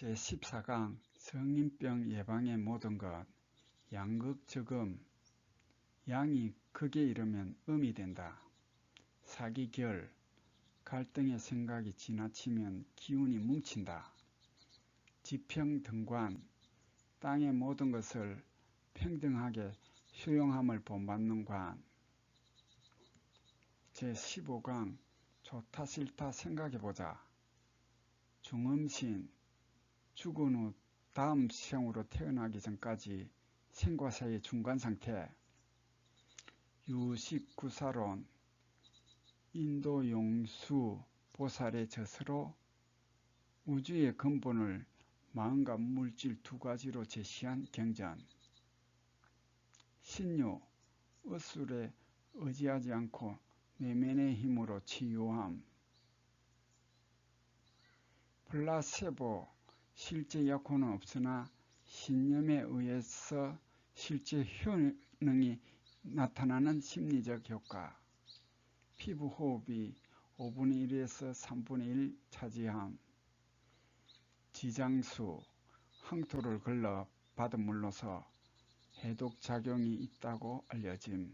제14강 성인병 예방의 모든 것 양극적음 양이 극에 이르면 음이 된다. 사기결 갈등의 생각이 지나치면 기운이 뭉친다. 지평등관 땅의 모든 것을 평등하게 수용함을 본받는 관 제15강 좋다 싫다 생각해보자. 중음신 죽은 후 다음 생으로 태어나기 전까지 생과 사이의 중간 상태. 유식구사론 인도 용수 보살의 저서로 우주의 근본을 마음과 물질 두 가지로 제시한 경전. 신유 어술에 의지하지 않고 내면의 힘으로 치유함. 플라세보 실제 약효는 없으나 신념에 의해서 실제 효능이 나타나는 심리적 효과. 피부 호흡이 5분의 1에서 3분의 1 차지함. 지장수 항토를 걸러 받은 물로서 해독 작용이 있다고 알려짐.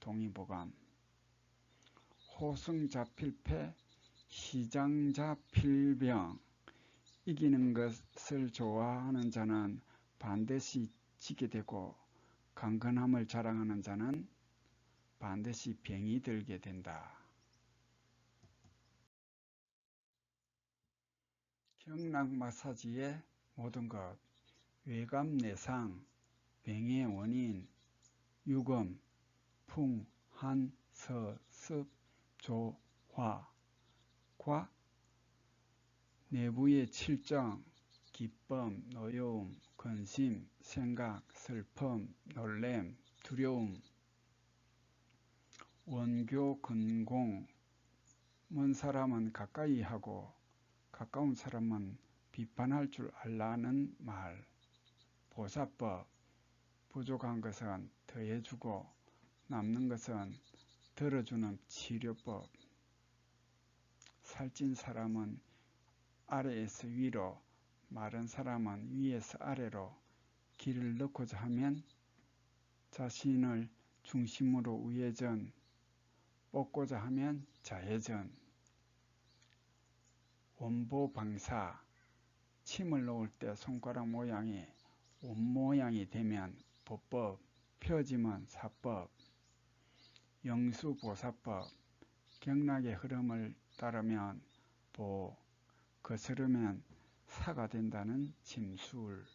동의보감. 호승자필패 시장자필병 이기는 것을 좋아하는 자는 반드시 지게 되고 강건함을 자랑하는 자는 반드시 병이 들게 된다. 경락 마사지의 모든 것, 외감 내상, 병의 원인, 유금, 풍, 한, 서, 습, 조, 화, 과 내부의 칠정, 기쁨, 노여움, 근심, 생각, 슬픔, 놀램, 두려움, 원교, 근공, 먼 사람은 가까이 하고 가까운 사람은 비판할 줄 알라는 말, 보사법, 부족한 것은 더해주고 남는 것은 들어주는 치료법, 살찐 사람은 아래에서 위로, 마른 사람은 위에서 아래로 길을 넣고자 하면 자신을 중심으로 우회전, 뽑고자 하면 좌회전, 원보 방사, 침을 놓을 때 손가락 모양이 원 모양이 되면 보법, 펴지면 사법, 영수보사법, 경락의 흐름을 따르면 보, 거스르면 사가 된다는 짐술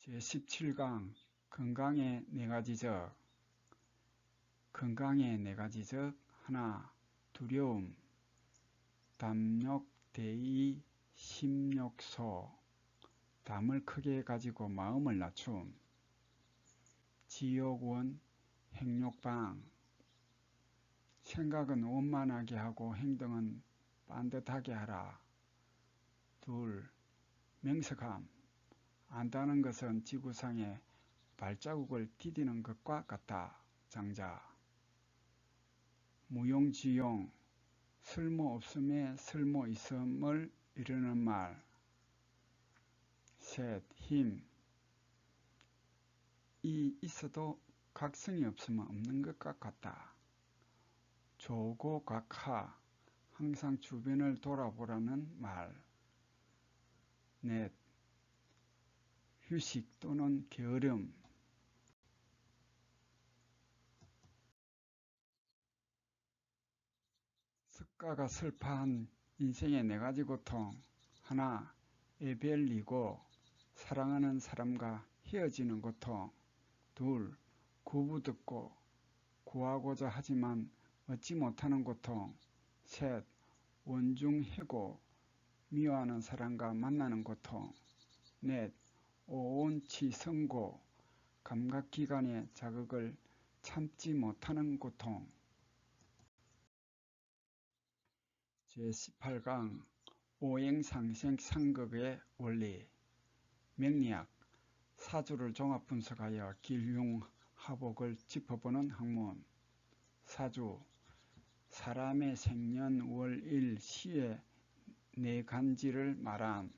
제17강 건강의 네 가지적. 건강의 네 가지적. 하나 두려움. 담력 대의 심욕소. 담을 크게 가지고 마음을 낮춤. 지옥원 행욕방 생각은 원만하게 하고 행동은 반듯하게 하라. 둘, 명석함. 안다는 것은 지구상에 발자국을 디디는 것과 같다. 장자. 무용지용. 쓸모없음에 쓸모있음을 이르는 말. 셋, 힘. 이 있어도 각성이 없으면 없는 것과 같다. 조고각하 항상 주변을 돌아보라는 말. 넷. 휴식 또는 게으름. 석가가 슬퍼한 인생의 네 가지 고통. 하나, 애별리고 사랑하는 사람과 헤어지는 고통. 둘, 구부 듣고 구하고자 하지만 얻지 못하는 고통 셋, 원중 해고 미워하는 사람과 만나는 고통 넷, 오온치 성고 감각기관의 자극을 참지 못하는 고통. 제18강 오행상생 상극의 원리. 명리학. 사주를 종합 분석하여 길흉 하복을 짚어보는 학문. 사주 사람의 생년 월일 시에 네 간지를 말한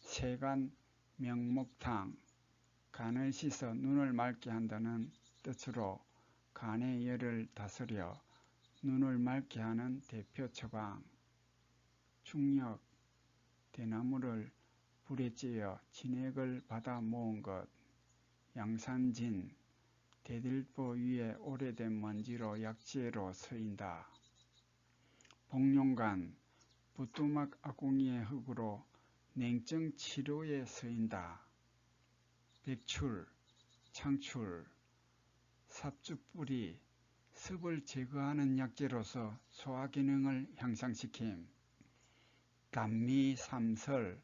세간 명목탕. 간을 씻어 눈을 맑게 한다는 뜻으로 간의 열을 다스려 눈을 맑게 하는 대표 처방. 중력 대나무를 불에 찌어 진액을 받아 모은 것. 양산진 대들보 위에 오래된 먼지로 약재로 쓰인다. 복룡간 부뚜막 아궁이의 흙으로 냉증 치료에 쓰인다. 백출, 창출, 삽주뿌리, 습을 제거하는 약재로서 소화기능을 향상시킴. 단미, 삼설,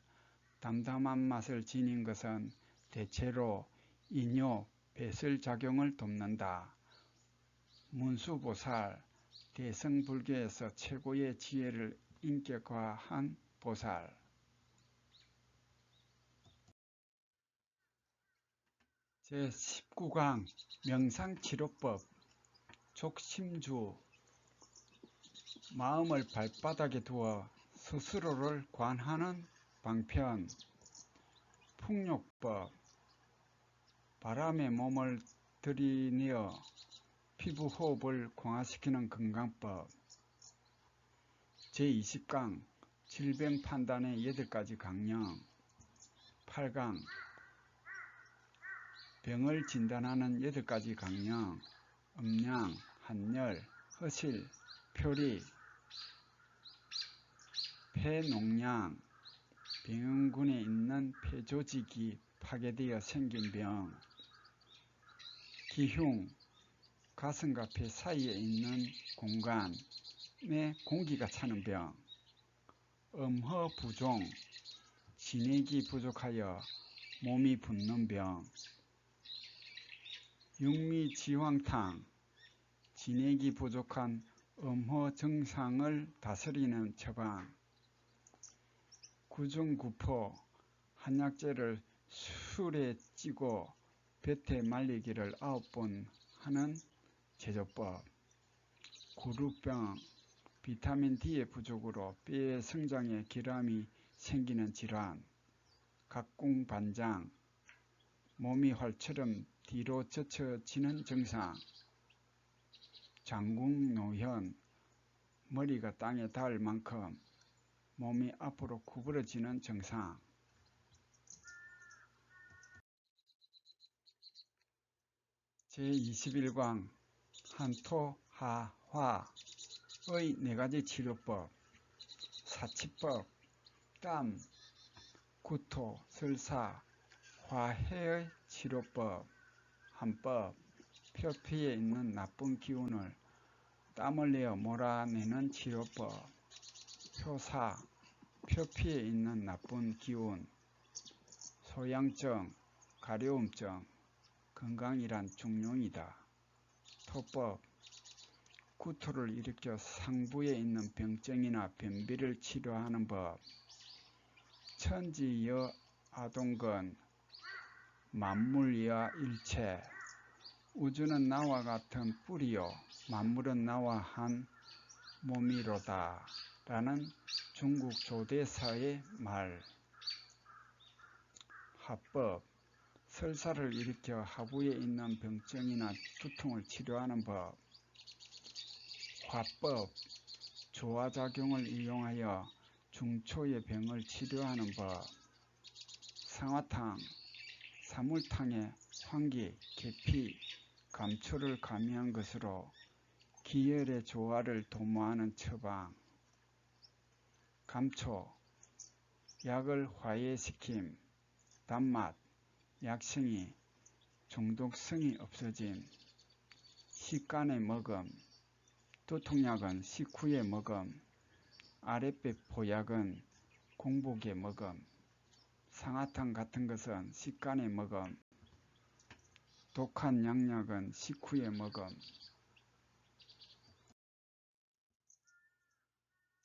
담담한 맛을 지닌 것은 대체로 이뇨, 배설작용을 돕는다. 문수보살, 대성불교에서 최고의 지혜를 인격화한 보살. 제19강 명상치료법 족심주. 마음을 발바닥에 두어 스스로를 관하는 방편. 풍욕법 바람에 몸을 들이내어 피부 호흡을 강화시키는 건강법 제20강 질병 판단의 8가지 강령 8강 병을 진단하는 8가지 강령 음양, 한열, 허실, 표리, 폐농양, 병원군에 있는 폐조직이 파괴되어 생긴 병, 기흉, 가슴과 폐 사이에 있는 공간, 내 공기가 차는 병, 음허 부종, 진액이 부족하여 몸이 붓는 병, 육미지황탕, 진액이 부족한 음허 증상을 다스리는 처방, 구중구포, 한약재를 술에 찌고 볕에 말리기를 아홉 번 하는 제조법, 구루병, 비타민 D의 부족으로 뼈의 성장에 결함이 생기는 질환, 각궁반장, 몸이 활처럼 뒤로 젖혀지는 증상, 장궁노현, 머리가 땅에 닿을 만큼 몸이 앞으로 구부러지는 증상, 제21광 한토하화 의 네가지 치료법, 사치법, 땀, 구토, 설사, 화해의 치료법, 한법, 표피에 있는 나쁜 기운을 땀을 내어 몰아내는 치료법, 표사, 표피에 있는 나쁜 기운, 소양증, 가려움증, 건강이란 중용이다. 토법, 구토를 일으켜 상부에 있는 병증이나 변비를 치료하는 법. 천지여 아동건 만물여 일체. 우주는 나와 같은 뿌리요. 만물은 나와 한 몸이로다. 라는 중국 조대사의 말. 합법 설사를 일으켜 하부에 있는 병증이나 두통을 치료하는 법 화법, 조화작용을 이용하여 중초의 병을 치료하는 법, 상화탕, 사물탕에 환기, 계피, 감초를 가미한 것으로 기혈의 조화를 도모하는 처방, 감초, 약을 화해시킴, 단맛, 약성이, 중독성이 없어짐, 식간의 먹음, 두통약은 식후에 먹음, 아랫배 포약은 공복에 먹음, 상하탕 같은 것은 식간에 먹음, 독한 양약은 식후에 먹음.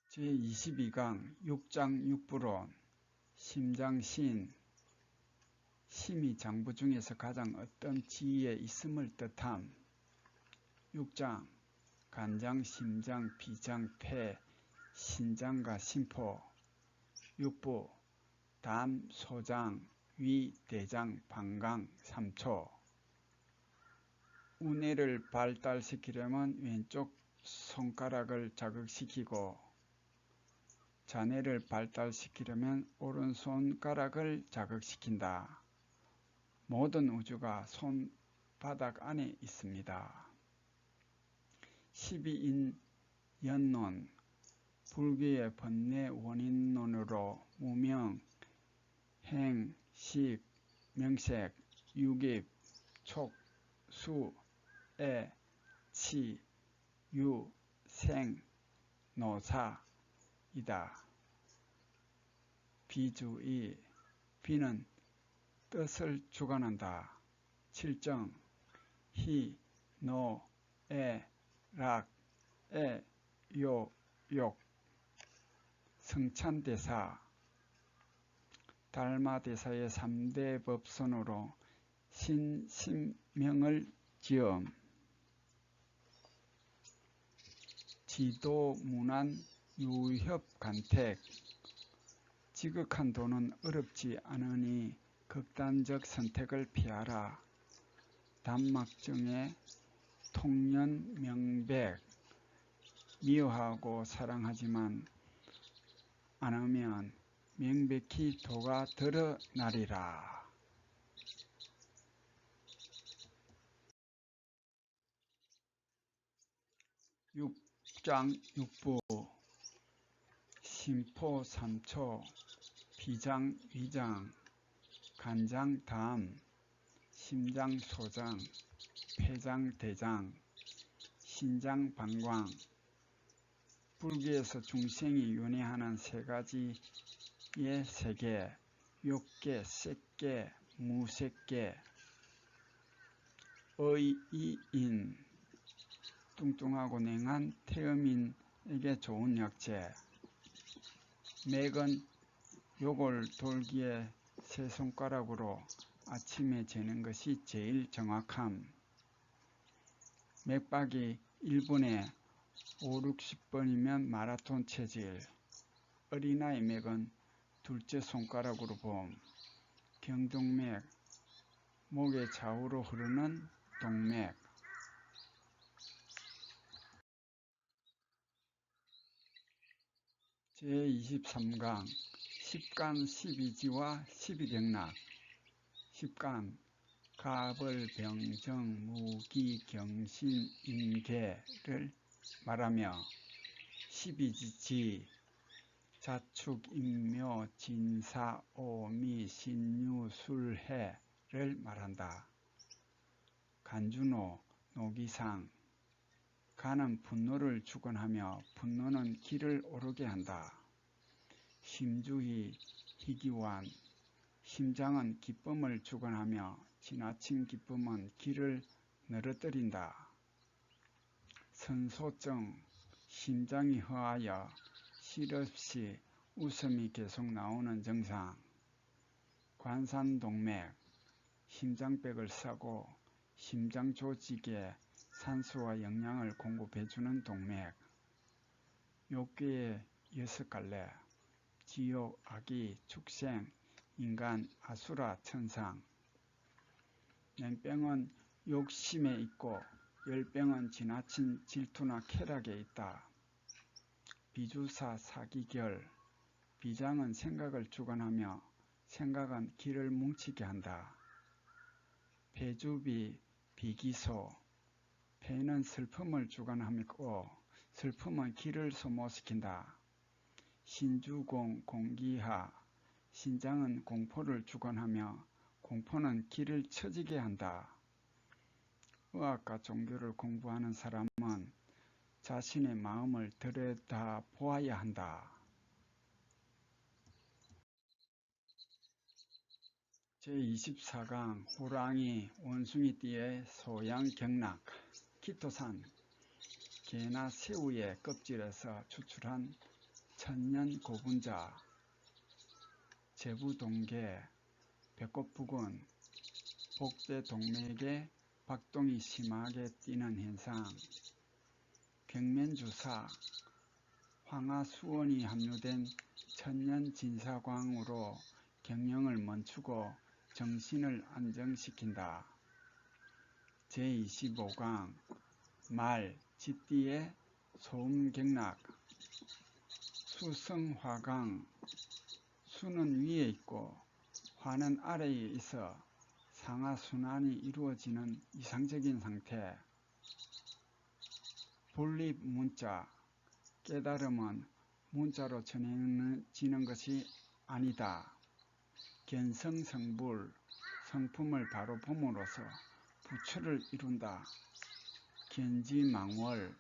제22강 6장 6부론 심장신 심이 장부 중에서 가장 어떤 지위에 있음을 뜻함 6장 간장, 심장, 비장, 폐, 신장과 심포, 육부, 담, 소장, 위, 대장, 방광, 삼초. 우뇌를 발달시키려면 왼쪽 손가락을 자극시키고 자뇌를 발달시키려면 오른손가락을 자극시킨다. 모든 우주가 손바닥 안에 있습니다. 12인 연론 불교의 번뇌 원인론으로 무명, 행, 식, 명색, 유깁, 촉, 수, 애, 치, 유, 생, 노사, 이다. 비주의, 비는 뜻을 주관한다. 칠정, 희, 노, 에, 락, 에, 요, 욕, 성찬대사, 달마대사의 3대 법선으로 신심명을 지음, 지도, 문안, 유협, 간택, 지극한 도는 어렵지 않으니 극단적 선택을 피하라. 단막정의 통년 명백 미워하고 사랑하지만 않으면 명백히 도가 드러나리라. 육장 육부 심포 삼초 비장 위장 간장 담 심장 소장 폐장 대장 신장 방광 불교에서 중생이 윤회하는 세 가지의 세계, 욕계, 색계, 무색계, 의이인, 뚱뚱하고 냉한 태음인에게 좋은 약재, 맥은 욕을 돌기에 세 손가락으로 아침에 재는 것이 제일 정확함. 맥박이 1분에 5, 60번이면 마라톤 체질. 어린아이 맥은 둘째 손가락으로 봄. 경동맥, 목의 좌우로 흐르는 동맥. 제23강 10간 12지와 12경락 10간 가벌, 병정, 무기, 경신, 인계를 말하며 12지, 자축, 인묘, 진사, 오미, 신유, 술해를 말한다. 간주노, 노기상, 간은 분노를 주관하며 분노는 길을 오르게 한다. 심주희, 희기완, 심장은 기쁨을 주관하며 지나친 기쁨은 길을 늘어뜨린다. 선소증, 심장이 허하여 실없이 웃음이 계속 나오는 증상. 관산동맥, 심장백을 싸고 심장 조직에 산소와 영양을 공급해주는 동맥. 욕계의 여섯 갈래, 지옥, 아기, 축생, 인간, 아수라, 천상. 냉병은 욕심에 있고 열병은 지나친 질투나 쾌락에 있다. 비주사 사기결 비장은 생각을 주관하며 생각은 길을 뭉치게 한다. 배주비 비기소 배는 슬픔을 주관하고 슬픔은 길을 소모시킨다. 신주공 공기하 신장은 공포를 주관하며 공포는 길을 처지게 한다. 의학과 종교를 공부하는 사람은 자신의 마음을 들여다 보아야 한다. 제24강 호랑이 원숭이띠의 소양 경락 키토산 개나 새우의 껍질에서 추출한 천년 고분자 제부동계 배꼽 부근 복대 동맥에 박동이 심하게 뛰는 현상 벽면주사, 황하수원이 함유된 천년 진사광으로 경영을 멈추고 정신을 안정시킨다. 제25강 말, 쥐띠의 소음 경락 수성화강 수는 위에 있고 화는 아래에 있어 상하순환이 이루어지는 이상적인 상태 본립 문자 깨달음은 문자로 전해지는 것이 아니다. 견성성불 성품을 바로 봄으로써 부처를 이룬다. 견지망월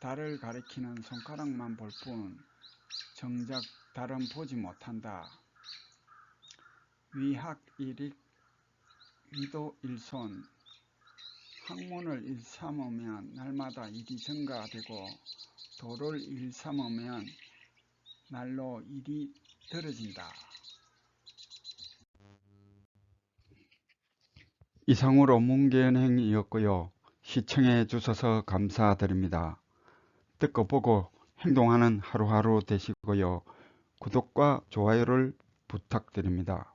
달을 가리키는 손가락만 볼 뿐 정작 달은 보지 못한다. 위학일익 위도일손 학문을 일삼으면 날마다 일이 증가되고 도를 일삼으면 날로 일이 떨어진다. 이상으로 문견행이었고요. 시청해 주셔서 감사드립니다. 듣고 보고 행동하는 하루하루 되시고요. 구독과 좋아요를 부탁드립니다.